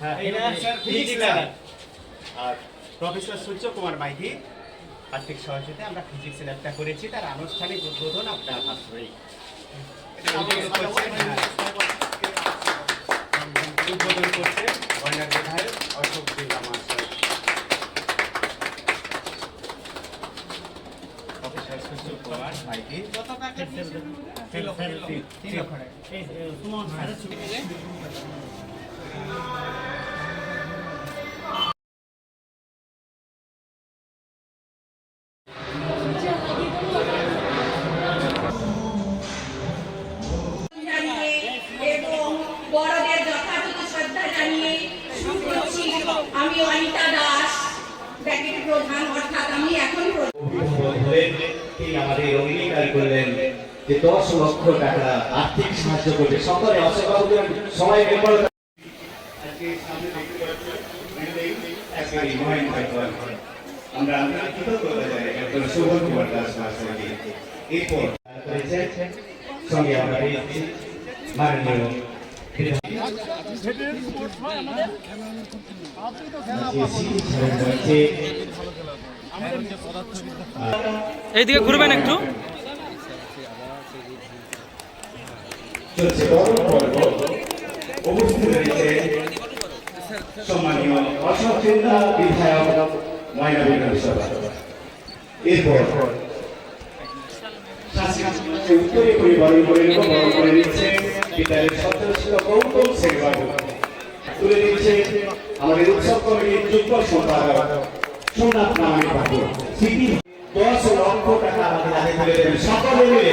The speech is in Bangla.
হ্যাঁ, এটা আর প্রফেসর সূর্য কুমার মাইতি আর্থিক সহযোগিতা আমরা ফিজিক্স ল্যাবটা করেছি তার আনুষ্ঠানিক উদ্বোধন আপনার ধরেই এটা উদ্বোধন হ্যাঁ। করছে বর্ণার বিধায়ক অশোক বিল্লা মহাশয় প্রফেসর আমি অনিতা দাস প্রধান অর্থাৎ আমি এখন আমাদের অঙ্গীকার করলেন যে দশ লক্ষ টাকা আর্থিক সাহায্য করবে সকলে অসংখ্য সবাই আমরা আমরা কৃতজ্ঞতা জানাই ডক্টর সুবোধ কুমার দাস মহাশয়কে। এরপর সঙ্গে আমরা পেয়েছি মাননীয় বিধায়ক। আজকে সিটি ছাড়ের মধ্যে এইদিকে ঘুরবেন একটু চলছে বড় চিন্তা বিধায়ক ময়না বিধানসভা এরপর উত্তরে পরিবরণ করে এবং বরণ করে নিচ্ছে বিদ্যালয়ের সদস্য গৌতম সেনবাবু তুলে দিচ্ছে আমাদের উৎসব কমিটির যুগ্ম সম্পাদক সোমনাথ নামে বাবু। সিটি দশ লক্ষ টাকা আমাদের হাতে তুলে দেবেন সকলে মিলে